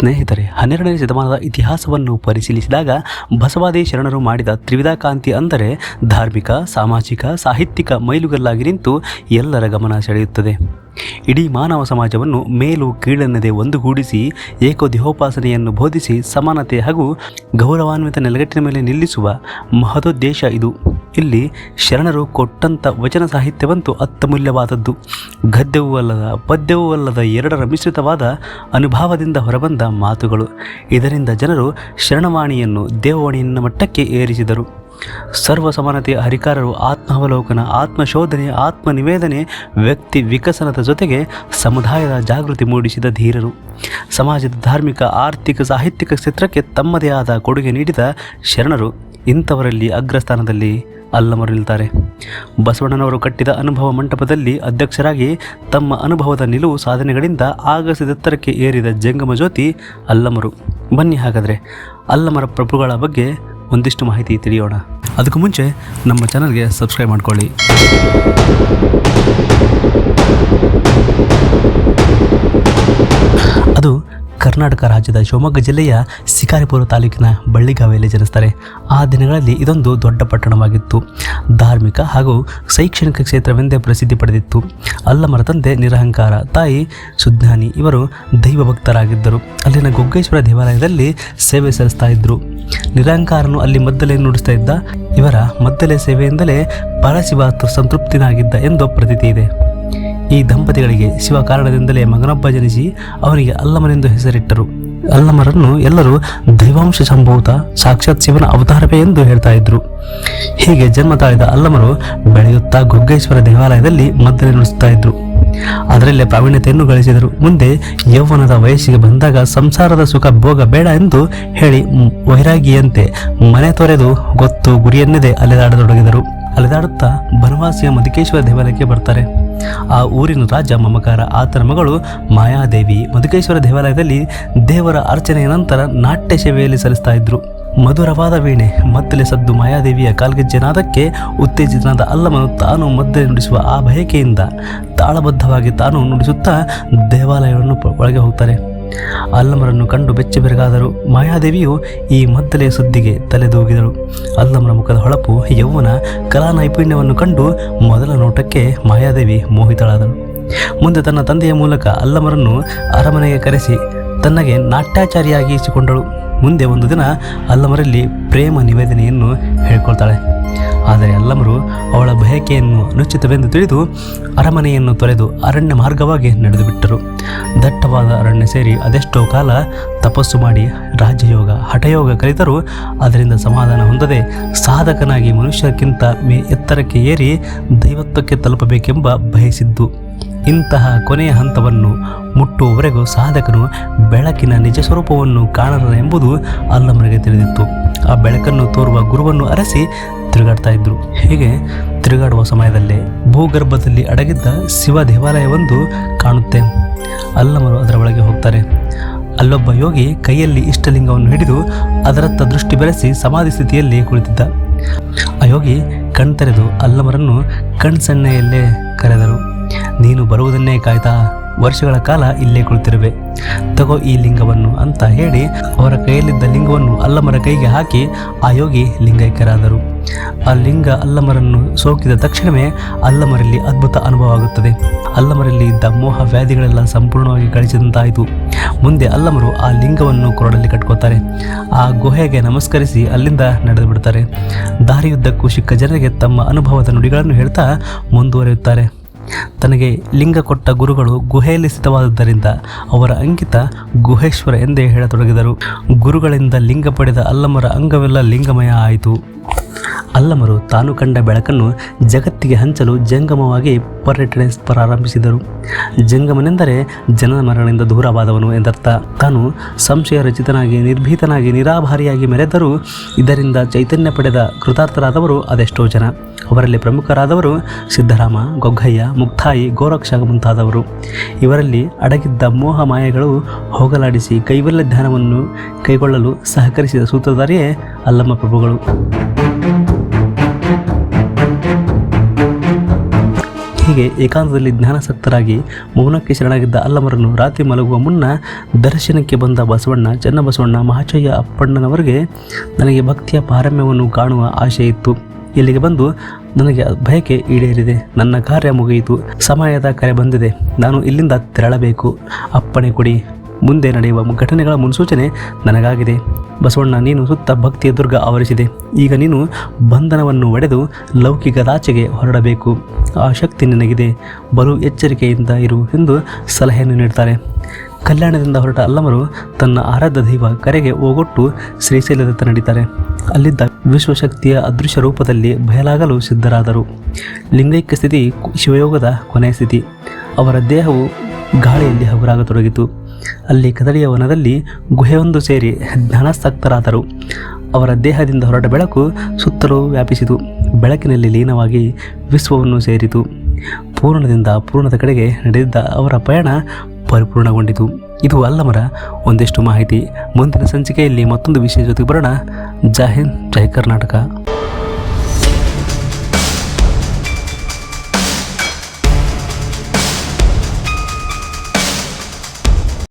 ಸ್ನೇಹಿತರೆ, ಹನ್ನೆರಡನೇ ಶತಮಾನದ ಇತಿಹಾಸವನ್ನು ಪರಿಶೀಲಿಸಿದಾಗ ಬಸವಾದಿ ಶರಣರು ಮಾಡಿದ ತ್ರಿವಿಧ ಕಾಂತಿ ಅಂದರೆ ಧಾರ್ಮಿಕ, ಸಾಮಾಜಿಕ, ಸಾಹಿತ್ಯಿಕ ಮೈಲುಗಲ್ಲಾಗಿ ನಿಂತು ಎಲ್ಲರ ಗಮನ ಸೆಳೆಯುತ್ತದೆ. ಇಡೀ ಮಾನವ ಸಮಾಜವನ್ನು ಮೇಲು ಕೀಳೆನ್ನದೆ ಒಂದುಗೂಡಿಸಿ ಏಕೋದೇಹೋಪಾಸನೆಯನ್ನು ಬೋಧಿಸಿ, ಸಮಾನತೆ ಹಾಗೂ ಗೌರವಾನ್ವಿತ ನೆಲೆಗಟ್ಟಿನ ಮೇಲೆ ನಿಲ್ಲಿಸುವ ಮಹದೋದ್ದೇಶ ಇದು. ಇಲ್ಲಿ ಶರಣರು ಕೊಟ್ಟಂಥ ವಚನ ಸಾಹಿತ್ಯವಂತೂ ಅತ್ಯಮೂಲ್ಯವಾದದ್ದು ಗದ್ಯವೂ ಅಲ್ಲದ ಪದ್ಯವೂ ಅಲ್ಲದ ಎರಡರ ಮಿಶ್ರಿತವಾದ ಅನುಭವದಿಂದ ಹೊರಬಂದ ಮಾತುಗಳು. ಇದರಿಂದ ಜನರು ಶರಣವಾಣಿಯನ್ನು ದೇವವಾಣಿಯನ್ನು ಮಟ್ಟಕ್ಕೆ ಏರಿಸಿದರು. ಸರ್ವ ಸಮಾನತೆಯ ಹರಿಕಾರರು ಆತ್ಮಾವಲೋಕನ, ಆತ್ಮಶೋಧನೆ, ಆತ್ಮನಿವೇದನೆ, ವ್ಯಕ್ತಿ ವಿಕಸನದ ಜೊತೆಗೆ ಸಮುದಾಯದ ಜಾಗೃತಿ ಮೂಡಿಸಿದ ಧೀರರು. ಸಮಾಜದ ಧಾರ್ಮಿಕ, ಆರ್ಥಿಕ, ಸಾಹಿತ್ಯಿಕ ಕ್ಷೇತ್ರಕ್ಕೆ ತಮ್ಮದೇ ಆದ ಕೊಡುಗೆ ನೀಡಿದ ಶರಣರು ಇಂಥವರಲ್ಲಿ ಅಗ್ರಸ್ಥಾನದಲ್ಲಿ ಅಲ್ಲಮರು ನಿಲ್ತಾರೆ. ಬಸವಣ್ಣನವರು ಕಟ್ಟಿದ ಅನುಭವ ಮಂಟಪದಲ್ಲಿ ಅಧ್ಯಕ್ಷರಾಗಿ ತಮ್ಮ ಅನುಭವದ ನಿಲುವು ಸಾಧನೆಗಳಿಂದ ಆಗಸದೆತ್ತರಕ್ಕೆ ಏರಿದ ಜಂಗಮ ಜ್ಯೋತಿ ಅಲ್ಲಮರು. ಬನ್ನಿ ಹಾಗಾದರೆ ಅಲ್ಲಮರ ಪ್ರಭುಗಳ ಬಗ್ಗೆ ಒಂದಿಷ್ಟು ಮಾಹಿತಿ ತಿಳಿಯೋಣ. ಅದಕ್ಕೂ ಮುಂಚೆ ನಮ್ಮ ಚಾನಲ್ಗೆ ಸಬ್ಸ್ಕ್ರೈಬ್ ಮಾಡ್ಕೊಳ್ಳಿ. ಅದು ಕರ್ನಾಟಕ ರಾಜ್ಯದ ಶಿವಮೊಗ್ಗ ಜಿಲ್ಲೆಯ ಶಿಕಾರಿಪುರ ತಾಲೂಕಿನ ಬಳ್ಳಿಗಾವೆಯಲ್ಲಿ ಜನಿಸ್ತಾರೆ ಆ ದಿನಗಳಲ್ಲಿ ಇದೊಂದು ದೊಡ್ಡ ಪಟ್ಟಣವಾಗಿತ್ತು. ಧಾರ್ಮಿಕ ಹಾಗೂ ಶೈಕ್ಷಣಿಕ ಕ್ಷೇತ್ರವೆಂದೇ ಪ್ರಸಿದ್ಧಿ ಪಡೆದಿತ್ತು. ಅಲ್ಲಮರ ತಂದೆ ನಿರಹಂಕಾರ, ತಾಯಿ ಸುಜ್ಞಾನಿ ಇವರು ದೈವ ಭಕ್ತರಾಗಿದ್ದರು. ಅಲ್ಲಿನ ಗೊಗ್ಗೇಶ್ವರ ದೇವಾಲಯದಲ್ಲಿ ಸೇವೆ ಸಲ್ಲಿಸ್ತಾ ಇದ್ದರು ನಿರಹಂಕಾರನು ಅಲ್ಲಿ ಮದ್ದಲೆ ನುಡಿಸ್ತಾ ಇದ್ದ. ಇವರ ಮದ್ದಲೆ ಸೇವೆಯಿಂದಲೇ ಪರಶಿವ ಸಂತೃಪ್ತಿನಾಗಿದ್ದ ಎಂದು ಪ್ರತೀತಿ ಇದೆ. ಈ ದಂಪತಿಗಳಿಗೆ ಶಿವ ಕಾರಣದಿಂದಲೇ ಮಗನೊಬ್ಬ ಜನಿಸಿ ಅವನಿಗೆ ಅಲ್ಲಮನೆಂದು ಹೆಸರಿಟ್ಟರು. ಅಲ್ಲಮರನ್ನು ಎಲ್ಲರೂ ದೈವಾಂಶ ಸಂಭೂತ, ಸಾಕ್ಷಾತ್ ಶಿವನ ಅವತಾರವೇ ಎಂದು ಹೇಳ್ತಾ ಇದ್ರು. ಹೀಗೆ ಜನ್ಮ ತಾಳಿದ ಅಲ್ಲಮರು ಬೆಳೆಯುತ್ತಾ ಗುಗ್ಗೇಶ್ವರ ದೇವಾಲಯದಲ್ಲಿ ಮದ್ದಲೆ ನುಡಿಸ್ತಾ ಇದ್ರು. ಅದರಲ್ಲೇ ಪ್ರಾವೀಣ್ಯತೆಯನ್ನು ಗಳಿಸಿದರು. ಮುಂದೆ ಯೌವನದ ವಯಸ್ಸಿಗೆ ಬಂದಾಗ ಸಂಸಾರದ ಸುಖ ಭೋಗ ಬೇಡ ಎಂದು ಹೇಳಿ ವೈರಾಗಿಯಂತೆ ಮನೆ ತೊರೆದು ಗೊತ್ತು ಗುರಿಯನ್ನದೇ ಅಲೆದಾಡತೊಡಗಿದರು. ಅಲೆದಾಡುತ್ತಾ ಬನವಾಸಿಯ ಮಧುಕೇಶ್ವರ ದೇವಾಲಯಕ್ಕೆ ಬರ್ತಾರೆ. ಆ ಊರಿನ ರಾಜ ಮಮಕಾರ, ಆತನ ಮಗಳು ಮಾಯಾದೇವಿ ಮಧುಕೇಶ್ವರ ದೇವಾಲಯದಲ್ಲಿ ದೇವರ ಅರ್ಚನೆಯ ನಂತರ ನಾಟ್ಯ ಸೇವೆಯಲ್ಲಿ ಸಲ್ಲಿಸ್ತಾ ಇದ್ರು. ಮಧುರವಾದ ವೀಣೆ, ಮತ್ತಲೆ ಸದ್ದು ಮಾಯಾದೇವಿಯ ಕಾಲ್ಗೆಜ್ಜೆನಾದಕ್ಕೆ ಉತ್ತೇಜಿತನಾದ ಅಲ್ಲಮನು ತಾನು ಮದ್ದಲೆ ನುಡಿಸುವ ಆ ಬಯಕೆಯಿಂದ ತಾಳಬದ್ಧವಾಗಿ ತಾನು ನುಡಿಸುತ್ತಾ ದೇವಾಲಯವನ್ನು ಒಳಗೆ ಹೋಗ್ತಾರೆ. ಅಲ್ಲಮರನ್ನು ಕಂಡು ಬೆಚ್ಚಿ ಬೆರಗಾದರು. ಮಾಯಾದೇವಿಯು ಈ ಮದ್ದಲೆಯ ಸುದ್ದಿಗೆ ತಲೆದೂಗಿದಳು. ಅಲ್ಲಮರ ಮುಖದ ಹೊಳಪು ಯೌವನ ಕಲಾ ನೈಪುಣ್ಯವನ್ನು ಕಂಡು ಮೊದಲ ನೋಟಕ್ಕೆ ಮಾಯಾದೇವಿ ಮೋಹಿತಳಾದಳು. ಮುಂದೆ ತನ್ನ ತಂದೆಯ ಮೂಲಕ ಅಲ್ಲಮರನ್ನು ಅರಮನೆಗೆ ಕರೆಸಿ ತನ್ನಗೆ ನಾಟ್ಯಾಚಾರಿಯಾಗಿ ಇಸಿಕೊಂಡಳು ಮುಂದೆ ಒಂದು ದಿನ ಅಲ್ಲಮರಲ್ಲಿ ಪ್ರೇಮ ನಿವೇದನೆಯನ್ನು ಹೇಳಿಕೊಳ್ತಾಳೆ. ಆದರೆ ಅಲ್ಲಮರು ಅವಳ ಬಯಕೆಯನ್ನು ಅನುಚಿತವೆಂದು ತಿಳಿದು ಅರಮನೆಯನ್ನು ತೊರೆದು ಅರಣ್ಯ ಮಾರ್ಗವಾಗಿ ನಡೆದು ಬಿಟ್ಟರು ದಟ್ಟವಾದ ಅರಣ್ಯ ಸೇರಿ ಅದೆಷ್ಟೋ ಕಾಲ ತಪಸ್ಸು ಮಾಡಿ ರಾಜಯೋಗ, ಹಠಯೋಗ ಕಲಿತರೂ. ಅದರಿಂದ ಸಮಾಧಾನ ಹೊಂದದೆ ಸಾಧಕನಾಗಿ ಮನುಷ್ಯಕ್ಕಿಂತ ಮೇ ಎತ್ತರಕ್ಕೆ ಏರಿ ದೈವತ್ವಕ್ಕೆ ತಲುಪಬೇಕೆಂಬ ಬಯಸಿದ್ದು. ಇಂತಹ ಕೊನೆಯ ಹಂತವನ್ನು ಮುಟ್ಟುವವರೆಗೂ ಸಾಧಕನು ಬೆಳಕಿನ ನಿಜ ಸ್ವರೂಪವನ್ನು ಕಾಣರ ಎಂಬುದು ಅಲ್ಲಮರಿಗೆ ತಿಳಿದಿತ್ತು. ಆ ಬೆಳಕನ್ನು ತೋರುವ ಗುರುವನ್ನು ಅರಸಿ ತಿರುಗಾಡ್ತಾ ಇದ್ರು. ಹೀಗೆ ತಿರುಗಾಡುವ ಸಮಯದಲ್ಲೇ ಭೂಗರ್ಭದಲ್ಲಿ ಅಡಗಿದ್ದ ಶಿವ ದೇವಾಲಯವೊಂದು ಕಾಣುತ್ತೆ. ಅಲ್ಲಮರು ಅದರ ಒಳಗೆ ಹೋಗ್ತಾರೆ. ಅಲ್ಲೊಬ್ಬ ಯೋಗಿ ಕೈಯಲ್ಲಿ ಇಷ್ಟಲಿಂಗವನ್ನು ಹಿಡಿದು ಅದರತ್ತ ದೃಷ್ಟಿ ಬೆರೆಸಿ ಸಮಾಧಿ ಸ್ಥಿತಿಯಲ್ಲಿ ಕುಳಿತಿದ್ದ. ಆ ಯೋಗಿ ಕಣ್ತೆರೆದು ಅಲ್ಲಮರನ್ನು ಕಣ್ಸಣ್ಣೆಯಲ್ಲೇ ಕರೆದರು. ನೀನು ಬರುವುದನ್ನೇ ಕಾಯ್ತಾ ವರ್ಷಗಳ ಕಾಲ ಇಲ್ಲೇ ಕುಳಿತಿರುವೆ. ತಗೋ ಈ ಲಿಂಗವನ್ನು ಅಂತ ಹೇಳಿ ಅವರ ಕೈಯಲ್ಲಿದ್ದ ಲಿಂಗವನ್ನು ಅಲ್ಲಮರ ಕೈಗೆ ಹಾಕಿ ಆ ಯೋಗಿ ಲಿಂಗೈಕ್ಯರಾದರು. ಆ ಲಿಂಗ ಅಲ್ಲಮರನ್ನು ಸೋಕಿದ ತಕ್ಷಣವೇ ಅಲ್ಲಮರಲ್ಲಿ ಅದ್ಭುತ ಅನುಭವ ಆಗುತ್ತದೆ ಅಲ್ಲಮರಲ್ಲಿ ಇದ್ದ ಮೋಹ ವ್ಯಾಧಿಗಳೆಲ್ಲ ಸಂಪೂರ್ಣವಾಗಿ ಕಳಿಸಿದಂತಾಯಿತು ಮುಂದೆ ಅಲ್ಲಮರು ಆ ಲಿಂಗವನ್ನು ಕೊರಡಲ್ಲಿ ಕಟ್ಕೋತಾರೆ. ಆ ಗುಹೆಗೆ ನಮಸ್ಕರಿಸಿ ಅಲ್ಲಿಂದ ನಡೆದು ಬಿಡ್ತಾರೆ ದಾರಿಯುದ್ದಕ್ಕೂ ಸಿಕ್ಕ ಜನರಿಗೆ ತಮ್ಮ ಅನುಭವದ ನುಡಿಗಳನ್ನು ಹೇಳ್ತಾ ಮುಂದುವರಿಯುತ್ತಾರೆ. ತನಗೆ ಲಿಂಗ ಕೊಟ್ಟ ಗುರುಗಳು ಗುಹೆಯಲ್ಲಿ ಸ್ಥಿತವಾದದ್ದರಿಂದ ಅವರ ಅಂಕಿತ ಗುಹೇಶ್ವರ ಎಂದೇ ಹೇಳತೊಡಗಿದರು. ಗುರುಗಳಿಂದ ಲಿಂಗ ಪಡೆದ ಅಲ್ಲಮರ ಅಂಗವೆಲ್ಲ ಲಿಂಗಮಯ ಆಯಿತು. ಅಲ್ಲಮರು ತಾನು ಕಂಡ ಬೆಳಕನ್ನು ಜಗತ್ತಿಗೆ ಹಂಚಲು ಜಂಗಮವಾಗಿ ಪರ್ಯಟನೆ ಪ್ರಾರಂಭಿಸಿದರು. ಜಂಗಮನೆಂದರೆ ಜನನ ಮರಣದಿಂದ ದೂರವಾದವನು ಎಂದರ್ಥ. ತಾನು ಸಂಶಯ ರಚಿತನಾಗಿ ನಿರ್ಭೀತನಾಗಿ, ನಿರಾಭಾರಿಯಾಗಿ ಮೆರೆದರೂ ಇದರಿಂದ ಚೈತನ್ಯ ಪಡೆದ ಕೃತಾರ್ಥರಾದವರು ಅದೆಷ್ಟೋ ಜನ. ಅವರಲ್ಲಿ ಪ್ರಮುಖರಾದವರು ಸಿದ್ದರಾಮ, ಗೊಗ್ಗಯ್ಯ, ಮುಕ್ತಾಯಿ ಗೋರಕ್ಷ ಮುಂತಾದವರು. ಇವರಲ್ಲಿ ಅಡಗಿದ್ದ ಮೋಹ ಮಾಯೆಗಳು ಹೋಗಲಾಡಿಸಿ ಕೈವಲ್ಯ ಧ್ಯಾನವನ್ನು ಕೈಗೊಳ್ಳಲು ಸಹಕರಿಸಿದ ಸೂತ್ರಧಾರಿಯೇ ಅಲ್ಲಮ್ಮ ಪ್ರಭುಗಳು. ಹೀಗೆ ಏಕಾಂತದಲ್ಲಿ ಜ್ಞಾನಸಕ್ತರಾಗಿ ಮೌನಕ್ಕೆ ಶರಣಾಗಿದ್ದ ಅಲ್ಲಮರನ್ನು ರಾತ್ರಿ ಮಲಗುವ ಮುನ್ನ ದರ್ಶನಕ್ಕೆ ಬಂದ ಬಸವಣ್ಣ ಚನ್ನಬಸವಣ್ಣ ಮಹಾಚಯ್ಯ ಅಪ್ಪಣ್ಣನವರಿಗೆ ನನಗೆ ಭಕ್ತಿಯ ಪಾರಮ್ಯವನ್ನು ಕಾಣುವ ಆಶೆ ಇತ್ತು. ಇಲ್ಲಿಗೆ ಬಂದು ನನಗೆ ಬಯಕೆ ಈಡೇರಿದೆ. ನನ್ನ ಕಾರ್ಯ ಮುಗಿಯಿತು. ಸಮಯದ ಕರೆ ಬಂದಿದೆ. ನಾನು ಇಲ್ಲಿಂದ ತೆರಳಬೇಕು. ಅಪ್ಪಣೆ ಕೊಡಿ. ಮುಂದೆ ನಡೆಯುವ ಘಟನೆಗಳ ಮುನ್ಸೂಚನೆ ನನಗಾಗಿದೆ. ಬಸವಣ್ಣ, ನೀನು ಸುತ್ತ ಭಕ್ತಿಯ ದುರ್ಗ ಆವರಿಸಿದೆ. ಈಗ ನೀನು ಬಂಧನವನ್ನು ಒಡೆದು ಲೌಕಿಕದಾಚೆಗೆ ಹೊರಡಬೇಕು. ಆ ಶಕ್ತಿ ನಿನಗಿದೆ. ಬಲು ಎಚ್ಚರಿಕೆಯಿಂದ ಇರು ಎಂದು ಸಲಹೆಯನ್ನು ನೀಡ್ತಾರೆ. ಕಲ್ಯಾಣದಿಂದ ಹೊರಟ ಅಲ್ಲಮರು ತನ್ನ ಆರಾಧ್ಯ ದೈವ ಕರೆಗೆ ಓಗೊಟ್ಟು ಶ್ರೀಶೈಲದತ್ತ ನಡೀತಾರೆ. ಅಲ್ಲಿದ್ದ ವಿಶ್ವಶಕ್ತಿಯ ಅದೃಶ್ಯ ರೂಪದಲ್ಲಿ ಬಯಲಾಗಲು ಸಿದ್ಧರಾದರು. ಲಿಂಗೈಕ್ಯ ಸ್ಥಿತಿ ಶಿವಯೋಗದ ಕೊನೆಯ ಸ್ಥಿತಿ. ಅವರ ದೇಹವು ಗಾಳಿಯಲ್ಲಿ ಹಗುರಾಗತೊಡಗಿತು. ಅಲ್ಲಿ ಕದಳಿಯ ವನದಲ್ಲಿ ಗುಹೆಯೊಂದು ಸೇರಿ ಧ್ಯಾನಸ್ತಕ್ತರಾದರು ಅವರ ದೇಹದಿಂದ ಹೊರಟ ಬೆಳಕು ಸುತ್ತಲೂ ವ್ಯಾಪಿಸಿತು. ಬೆಳಕಿನಲ್ಲಿ ಲೀನವಾಗಿ ವಿಶ್ವವನ್ನು ಸೇರಿತು. ಪೂರ್ಣದಿಂದ ಪೂರ್ಣದ ಕಡೆಗೆ ನಡೆದಿದ್ದ ಅವರ ಪಯಣ ಪರಿಪೂರ್ಣಗೊಂಡಿತು. ಇದು ಅಲ್ಲಮರ, ಒಂದಿಷ್ಟು ಮಾಹಿತಿ. ಮುಂದಿನ ಸಂಚಿಕೆಯಲ್ಲಿ ಮತ್ತೊಂದು ವಿಷಯ ಜೊತೆಗೆ ಬರೋಣ. ಜೈ ಕರ್ನಾಟಕ.